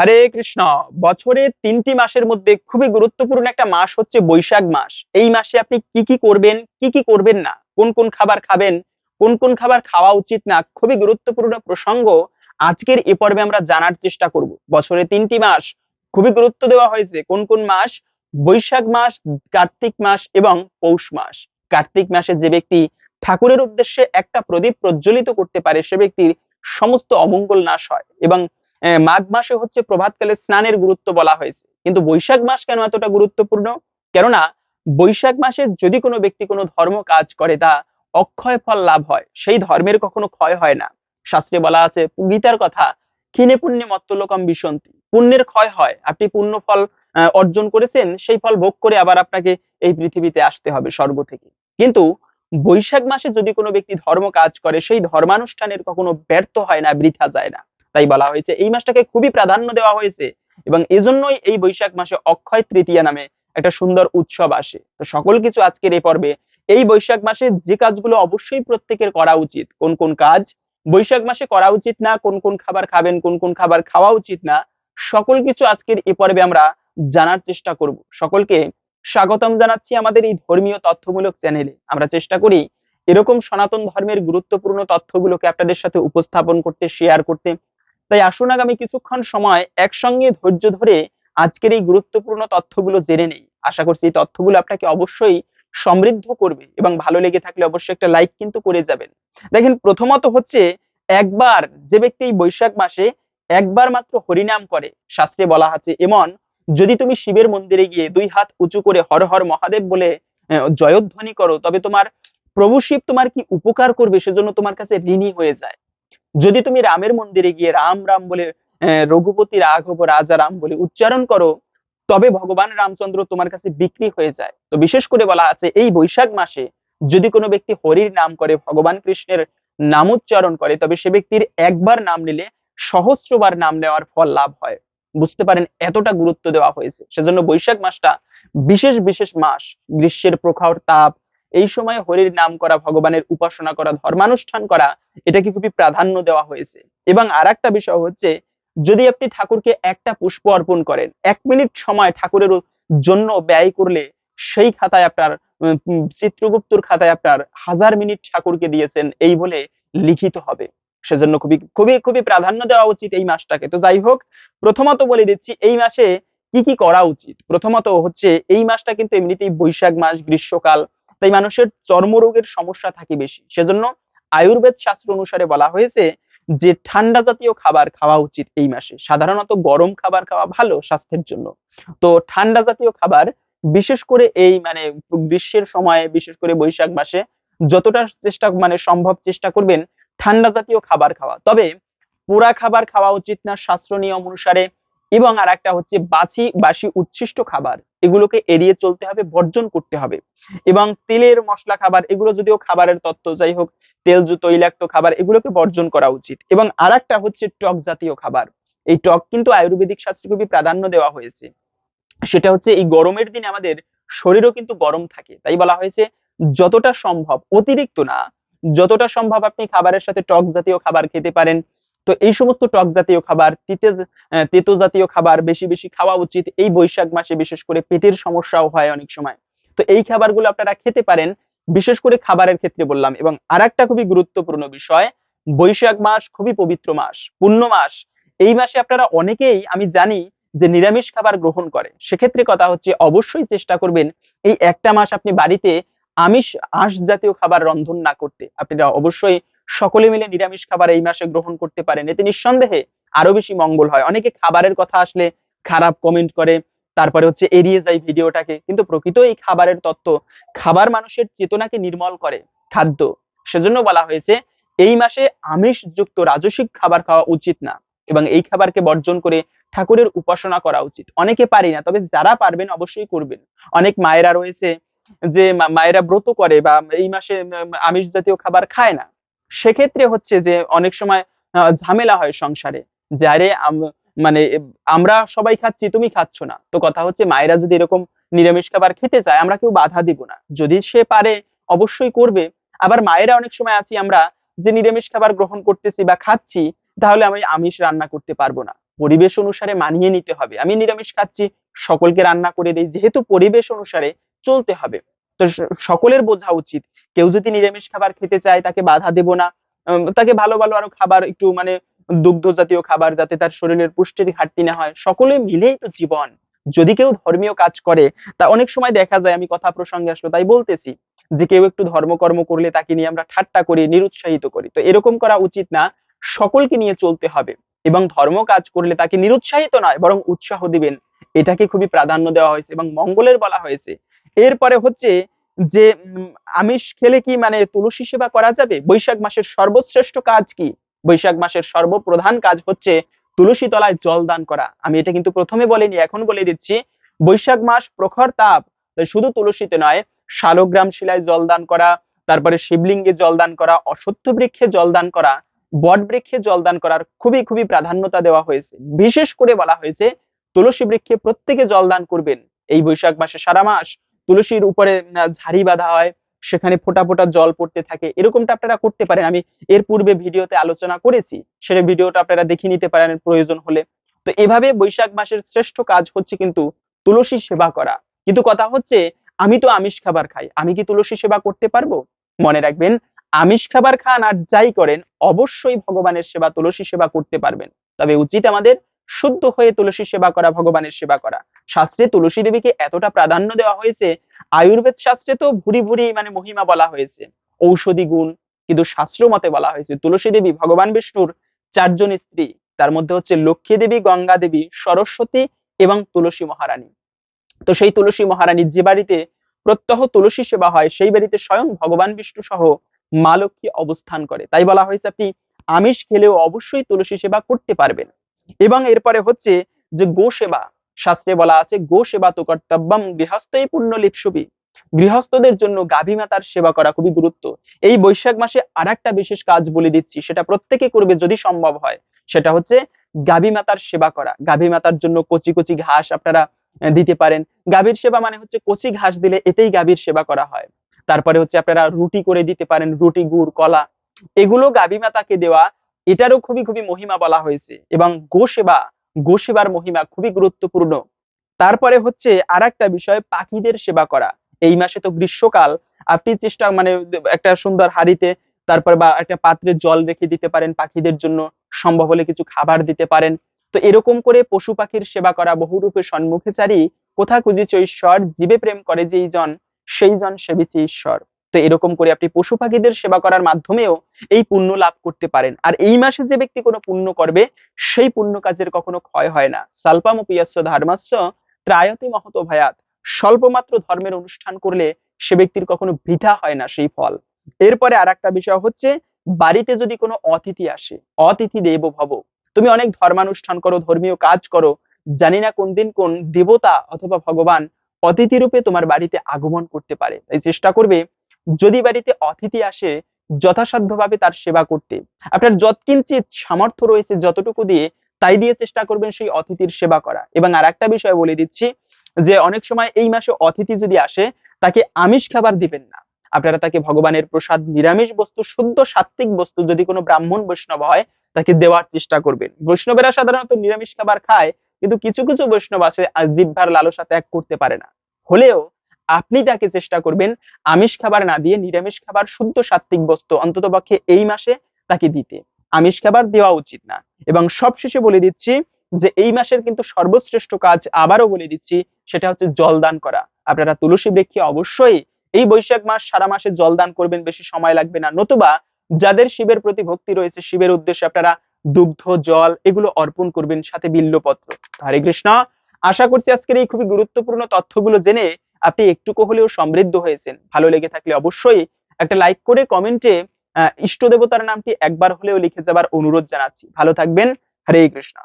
হরে কৃষ্ণ। বছরে তিনটি মাসের মধ্যে খুবই গুরুত্বপূর্ণ একটা মাস হচ্ছে বৈশাখ মাস। এই মাসে আপনি কি কি করবেন, কি কি করবেন না? কোন কোন খাবার খাবেন, কোন কোন খাবার খাওয়া উচিত না? খুবই গুরুত্বপূর্ণ প্রসঙ্গ। আজকের এ পর্বে আমরা জানার চেষ্টা করব। বছরে তিনটি মাস, খুবই গুরুত্ব দেওয়া হয়েছে। কোন কোন মাস? বৈশাখ মাস, কার্তিক মাস এবং পৌষ মাস। কার্তিক মাসে যে ব্যক্তি ঠাকুরের উদ্দেশ্যে একটা প্রদীপ প্রজ্বলিত করতে পারে, সে ব্যক্তির সমস্ত অমঙ্গল নাশ হয় এবং মাঘ মাসে হচ্ছে প্রভাতকালে স্নানের গুরুত্ব বলা হয়েছে। কিন্তু বৈশাখ মাস কেন এতটা গুরুত্বপূর্ণ? কেননা বৈশাখ মাসে যদি কোনো ব্যক্তি কোনো ধর্ম কাজ করে, তা অক্ষয় ফল লাভ হয়। সেই ধর্মের কখনো ক্ষয় হয় না। শাস্ত্রে বলা আছে গীতার কথা, ক্ষীণে পুণ্যে মত্তলোকম বিসন্তি পুণ্যের ক্ষয় হয়। আপনি পুণ্য ফল অর্জন করেছেন, সেই ফল ভোগ করে আবার আপনাকে এই পৃথিবীতে আসতে হবে স্বর্গ থেকে। কিন্তু বৈশাখ মাসে যদি কোনো ব্যক্তি ধর্ম কাজ করে, সেই ধর্মানুষ্ঠানের কখনো ব্যর্থ হয় না, বৃথা যায় না। তাই বলা হয়েছে। এই মাসটাকে খুবই প্রাধান্য দেওয়া হয়েছে এবং এজন্যই এই বৈশাখ মাসে অক্ষয় তৃতীয়া নামে একটা সুন্দর উৎসব আসে। তো সকল কিছু আজকের এই পর্বে। এই বৈশাখ মাসে যে কাজগুলো অবশ্যই প্রত্যেকের করা উচিত। কোন কোন কাজ বৈশাখ মাসে করা উচিত না, কোন কোন খাবার খাবেন, কোন কোন খাবার খাওয়া উচিত না, সকল কিছু আজকের এই পর্বে আমরা জানার চেষ্টা করব। সকলকে স্বাগতম জানাচ্ছি আমাদের এই ধর্মীয় তথ্যমূলক চ্যানেলে। আমরা চেষ্টা করি এরকম সনাতন ধর্মের গুরুত্বপূর্ণ তথ্যগুলোকে আপনাদের সাথে উপস্থাপন করতে শেয়ার করতে। তাই আসুন আগামী কিছুক্ষণ সময় একসঙ্গে ধৈর্য ধরে আজকের এই গুরুত্বপূর্ণ তথ্যগুলো জেনে নেই। আশা করছি এই তথ্যগুলো আপনাকে অবশ্যই সমৃদ্ধ করবে এবং ভালো লেগে থাকলে অবশ্যই একটা লাইক কিন্তু করে যাবেন। দেখেন প্রথমত হচ্ছে একবার যে ব্যক্তি এই বৈশাখ মাসে একবার মাত্র হরিনাম করে, শাস্ত্রে বলা আছে, এমন, যদি তুমি শিবের মন্দিরে গিয়ে দুই হাত উঁচু করে হর হর মহাদেব বলে জয়ধ্বনি করো, তবে তোমার প্রভু শিব তোমার কি উপকার করবে সেজন্য তোমার কাছে ঋণী হয়ে যায়। যদি তুমি রামের মন্দিরে গিয়ে রাম রাম বলে রঘুপতি রাঘব রাজা রাম বলে উচ্চারণ করো, তবে ভগবান রামচন্দ্র তোমার কাছে বিক্রি হয়ে যায়। তো বিশেষ করে বলা আছে, এই বৈশাখ মাসে যদি কোনো ব্যক্তি হরির নাম করে, ভগবান কৃষ্ণের নামোচ্চারণ করে, তবে সে ব্যক্তির একবার নাম নিলে সহস্রবার নাম নেওয়ার ফল লাভ হয়। বুঝতে পারেন এতটা গুরুত্ব দেওয়া হয়েছে। সেজন্য বৈশাখ মাসটা বিশেষ বিশেষ মাস, গ্রীষ্মের প্রখর তাপ এই সময় হরির নাম করা, ভগবানের উপাসনা করা, ধর্মানুষ্ঠান করা, এটাকে খুবই প্রাধান্য দেওয়া হয়েছে। এবং আর একটা বিষয় হচ্ছে, যদি আপনি ঠাকুরকে একটা পুষ্প অর্পণ করেন, এক মিনিট সময় ঠাকুরের জন্য ব্যয় করলে সেই খাতায় আপনার চিত্রগুপ্তর খাতায় আপনার হাজার মিনিট ঠাকুরকে দিয়েছেন, এই বলে লিখিত হবে। সেজন্য খুবই খুবই খুবই প্রাধান্য দেওয়া উচিত এই মাসটাকে। তো যাই হোক, প্রথমত বলে দিচ্ছি, এই মাসে কি কি করা উচিত? প্রথমত হচ্ছে, এই মাসটা কিন্তু এমনিতেই বৈশাখ মাস, গ্রীষ্মকাল তাই মানুষের চর্মরোগের সমস্যা থাকে বেশি। সেজন্য আয়ুর্বেদ শাস্ত্র অনুসারে বলা হয়েছে যে, ঠান্ডা জাতীয় খাবার খাওয়া উচিত এই মাসে। সাধারণত গরম খাবার খাওয়া ভালো স্বাস্থ্যের জন্য। তো ঠান্ডা জাতীয় খাবার বিশেষ করে এই মানে গ্রীষ্মের সময়, বিশেষ করে বৈশাখ মাসে যতটা চেষ্টা মানে সম্ভব চেষ্টা করবেন ঠান্ডা জাতীয় খাবার খাওয়া। তবে পোড়া খাবার খাওয়া উচিত না শাস্ত্র নিয়ম অনুসারে। এবং আর একটা হচ্ছে বাছি বাসি উচ্ছিষ্ট খাবার। এগুলোকে এড়িয়ে চলতে হবে, বর্জন করতে হবে। এবং তেলের মশলা খাবার, এগুলো যদিও খাবারের তত্ত্ব, যাই হোক, তেল তৈলাক্ত খাবার, এগুলোকে বর্জন করা উচিত। এবং আর হচ্ছে টক জাতীয় খাবার। এই টক কিন্তু আয়ুর্বেদিক শাস্ত্রে খুবই প্রাধান্য দেওয়া হয়েছে। সেটা হচ্ছে এই গরমের দিনে আমাদের শরীরও কিন্তু গরম থাকে। তাই বলা হয়েছে, যতটা সম্ভব, অতিরিক্ত না, যতটা সম্ভব আপনি খাবারের সাথে টক জাতীয় খাবার খেতে পারেন। তো এই সমস্ত টক জাতীয় খাবার, তিতে তেতো জাতীয় খাবার, বেশি বেশি খাওয়া উচিত এই বৈশাখ মাসে, বিশেষ করে পেটের সমস্যাও হয় অনেক সময়। তো এই খাবারগুলো আপনারা খেতে পারেন, বিশেষ করে খাবারের ক্ষেত্রে বললাম। এবং আরেকটা খুবই গুরুত্বপূর্ণ বিষয়, বৈশাখ মাস খুবই পবিত্র মাস পুণ্য মাস। এই মাসে আপনারা অনেকেই, আমি জানি, যে নিরামিষ খাবার গ্রহণ করে। সেক্ষেত্রে কথা হচ্ছে, অবশ্যই চেষ্টা করবেন, এই একটা মাস আপনি বাড়িতে আমিষ, আঁশ জাতীয় খাবার রন্ধন না করতে। আপনারা অবশ্যই সকলে মিলে নিরামিষ খাবার এই মাসে গ্রহণ করতে পারেন। এতে নিঃসন্দেহে আরও বেশি মঙ্গল হয়। অনেকে খাবারের কথা আসলে খারাপ কমেন্ট করে, তারপরে হচ্ছে এড়িয়ে যায় ভিডিওটাকে। কিন্তু প্রকৃত এই খাবারের তত্ত্ব, খাবার মানুষের চেতনাকে নির্মল করে খাদ্য। সেজন্য বলা হয়েছে, এই মাসে আমিষ যুক্ত রাজসিক খাবার খাওয়া উচিত না এবং এই খাবারকে বর্জন করে ঠাকুরের উপাসনা করা উচিত। অনেকে পারি না, তবে যারা পারবেন অবশ্যই করবেন। অনেক মায়েরা রয়েছে যে মায়েরা ব্রত করে বা এই মাসে আমিষ জাতীয় খাবার খায় না। সেক্ষেত্রে হচ্ছে যে অনেক সময় ঝামেলা হয় সংসারে। যে আরে মানে আমরা সবাই খাচ্ছি, তুমি খাচ্ছ না। তো কথা হচ্ছে মায়েরা যদি এরকম নিরামিষ খাবার খেতে চায়, আমরা কেউ বাধা দিব না। যদি সে পারে, অবশ্যই করবে। আবার মায়েরা অনেক সময় আছি আমরা যে নিরামিষ খাবার গ্রহণ করতেছি বা খাচ্ছি, তাহলে আমি আমিষ রান্না করতে পারব না। পরিবেশ অনুসারে মানিয়ে নিতে হবে। আমি নিরামিষ খাচ্ছি, সকলকে রান্না করে দিই। যেহেতু পরিবেশ অনুসারে চলতে হবে। তো সকলের বোঝা উচিত। কেউ যদি নিরামিষ খাবার খেতে চায়, তাকে বাধা দেব না। তাকে ভালো ভালো আরও খাবার, একটু মানে দুগ্ধ জাতীয় খাবার, যাতে তার শরীরের পুষ্টির ঘাটতি না হয়। সকলে মিলেই তো জীবন। যদি কেউ ধর্মীয় কাজ করে, তা অনেক সময় দেখা যায়, আমি কথা প্রসঙ্গে আসলো, তাই বলতেছি যে, কেউ একটু ধর্মকর্ম করলে তাকে নিয়ে আমরা ঠাট্টা করি, নিরুৎসাহিত করি। তো এরকম করা উচিত না। সকলকে নিয়ে চলতে হবে এবং ধর্ম কাজ করলে তাকে নিরুৎসাহিত নয়, বরং উৎসাহ দিবেন। এটাকে খুবই প্রাধান্য দেওয়া হয়েছে এবং মঙ্গলের বলা হয়েছে। এরপরে হচ্ছে যে আমিষ খেলে কি মানে তুলসী সেবা করা যাবে? বৈশাখ মাসের সর্বশ্রেষ্ঠ কাজ কি? বৈশাখ মাসের সর্বপ্রধান কাজ হচ্ছে তুলসী তলায় জল দান করা। আমি এটা কিন্তু প্রথমে বলিনি, এখন বলে দিচ্ছি। বৈশাখ মাস প্রখর তাপ শুধু তুলসীতে নয়, শালগ্রাম শিলায় জল দান করা, তারপরে শিবলিঙ্গে জল দান করা, অশ্বত্থ বৃক্ষে জল দান করা, বট বৃক্ষে জল দান করার খুবই খুবই প্রাধান্যতা দেওয়া হয়েছে। বিশেষ করে বলা হয়েছে, তুলসী বৃক্ষে প্রত্যেকে জল দান করবেন। এই বৈশাখ মাসে সারা মাস তুলসীর উপরে ঝাড়ি বাঁধা হয়, সেখানে ফোঁটা ফোঁটা জল পড়তে থাকে, এরকমটা আপনারা করতে পারেন। আমি এর পূর্বে ভিডিওতে আলোচনা করেছি সেটা ভিডিওটা আপনারা দেখে নিতে পারেন প্রয়োজন হলে। তো এভাবে বৈশাখ মাসের শ্রেষ্ঠ কাজ হচ্ছে কিন্তু তুলসী সেবা করা। কিন্তু কথা হচ্ছে, আমি তো আমিষ খাবার খাই, আমি কি তুলসী সেবা করতে পারব? মনে রাখবেন, আমিষ খাবার খান আর যাই করেন, অবশ্যই ভগবানের সেবা, তুলসী সেবা করতে পারবেন। তবে উচিত আমাদের শুদ্ধ হয়ে তুলসী সেবা করা, ভগবানের সেবা করা। শাস্ত্রে তুলসী দেবীকে এতটা প্রাধান্য দেওয়া হয়েছে, আয়ুর্বেদ শাস্ত্রে তো ভুরি ভুরি মানে মহিমা বলা হয়েছে। ঔষধি গুণ কিন্তু শাস্ত্র মতে বলা হয়েছে। তুলসী দেবী ভগবান বিষ্ণুর চারজন স্ত্রী, তার মধ্যে হচ্ছে লক্ষ্মী দেবী, গঙ্গা দেবী, সরস্বতী এবং তুলসী মহারানী। তো সেই তুলসী মহারানীর যে বাড়িতে প্রত্যহ তুলসী সেবা হয়, সেই বাড়িতে স্বয়ং ভগবান বিষ্ণু সহ মা লক্ষ্মী অবস্থান করে। তাই বলা হয়েছে আপনি আমিষ খেলেও অবশ্যই তুলসী সেবা করতে পারবেন। এবং এরপরে হচ্ছে যে গো সেবা শাস্ত্রে বলা আছে, গো সেবা তো কর্তব্যম গৃহস্থই পুণ্য লিপসবি। গৃহস্থদের জন্য গাভী মাতার সেবা করা খুবই গুরুত্ব। এই বৈশাখ মাসে আর একটা বিশেষ কাজ বলে দিচ্ছি, সেটা প্রত্যেকে করবে যদি সম্ভব হয়। সেটা হচ্ছে গাভী মাতার সেবা করা। গাভী মাতার জন্য কচি কচি ঘাস আপনারা দিতে পারেন। গাভীর সেবা মানে হচ্ছে কচি ঘাস দিলে এতেই গাভীর সেবা করা হয়। তারপরে হচ্ছে আপনারা রুটি করে দিতে পারেন, রুটি, গুড়, কলা। এগুলো গাভী মাতাকে দেওয়া, এটারও খুবই খুবই মহিমা বলা হয়েছে। এবং গো সেবা গো সেবার মহিমা খুবই গুরুত্বপূর্ণ। তারপরে হচ্ছে আর একটা বিষয়, পাখিদের সেবা করা। এই মাসে তো গ্রীষ্মকাল, আপনি চেষ্টা মানে একটা সুন্দর হাড়িতে তারপর বা একটা পাত্রে জল রেখে দিতে পারেন পাখিদের জন্য, সম্ভব হলে কিছু খাবার দিতে পারেন। তো এরকম করে পশু পাখির সেবা করা বহুরূপে সম্মুখে চারি কোথা খুঁজিছ ঈশ্বর জীবে প্রেম করে যেই জন, সেই জন সেবিছে ঈশ্বর। তো এরকম করে আপনি পশু পাখিদের সেবা করার মাধ্যমেও এই পুণ্য লাভ করতে পারেন। আর এই মাসে যে ব্যক্তি কোনো পুণ্য করবে, সেই পুণ্য কাজের কখনো ক্ষয় হয় না। স্বল্পমপিয়াস্য ধর্মাস্য ত্রায়তি মহত ভয়াত। স্বল্পমাত্র ধর্মের অনুষ্ঠান করলে সে ব্যক্তির কখনো বৃথা হয় না সেই ফল। এরপরে আর একটা বিষয় হচ্ছে, বাড়িতে যদি কোনো অতিথি আসে, অতিথি দেব ভব। তুমি অনেক ধর্মানুষ্ঠান করো, ধর্মীয় কাজ করো, জানি না কোন দিন কোন দেবতা অথবা ভগবান অতিথি রূপে তোমার বাড়িতে আগমন করতে পারে। তাই চেষ্টা করবে যদি বাড়িতে অতিথি আসে, যথাসাধ্যভাবে তার সেবা করতে। আপনার যৎকিঞ্চিত সামর্থ্য রয়েছে যতটুকু দিয়ে, তাই দিয়ে চেষ্টা করবেন সেই অতিথির সেবা করা। এবং আর একটা বিষয় বলে দিচ্ছি যে, অনেক সময় এই মাসে অতিথি যদি আসে, তাকে আমিষ খাবার দিবেন না। আপনারা তাকে ভগবানের প্রসাদ, নিরামিষ বস্তু, শুদ্ধ সাত্ত্বিক বস্তু যদি কোনো ব্রাহ্মণ বৈষ্ণব হয়, তাকে দেওয়ার চেষ্টা করবেন। বৈষ্ণবেরা সাধারণত নিরামিষ খাবার খায়, কিন্তু কিছু কিছু বৈষ্ণব আছে জিহ্বার লালসা ত্যাগ করতে পারে না। হলেও আপনি তাকে চেষ্টা করবেন আমিষ খাবার না দিয়ে নিরামিষ খাবার, শুদ্ধ সাত্ত্বিক বস্তু অন্তত পক্ষে এই মাসে তাকে দিতে। আমিষ খাবার দেওয়া উচিত না। এবং সবশেষে বলে দিচ্ছি যে এই মাসের কিন্তু সর্বশ্রেষ্ঠ কাজ আবারও বলে দিচ্ছি, সেটা হচ্ছে জল দান করা। আপনারা তুলসী বৃক্ষে অবশ্যই এই বৈশাখ মাস সারা মাসে জল দান করবেন, বেশি সময় লাগবে না। নতুবা যাদের শিবের প্রতি ভক্তি রয়েছে, শিবের উদ্দেশ্যে আপনারা দুগ্ধ, জল এগুলো অর্পণ করবেন, সাথে বিল্লপত্র হরে কৃষ্ণ। আশা করছি আজকের এই খুবই গুরুত্বপূর্ণ তথ্যগুলো জেনে আপনি একটুকু হলেও সমৃদ্ধ হয়েছেন। ভালো লেগে থাকলে অবশ্যই একটা লাইক করে কমেন্টে ইষ্ট দেবতার নামটি একবার হলেও লিখে যাবার অনুরোধ জানাচ্ছি। ভালো থাকবেন। হরে কৃষ্ণ।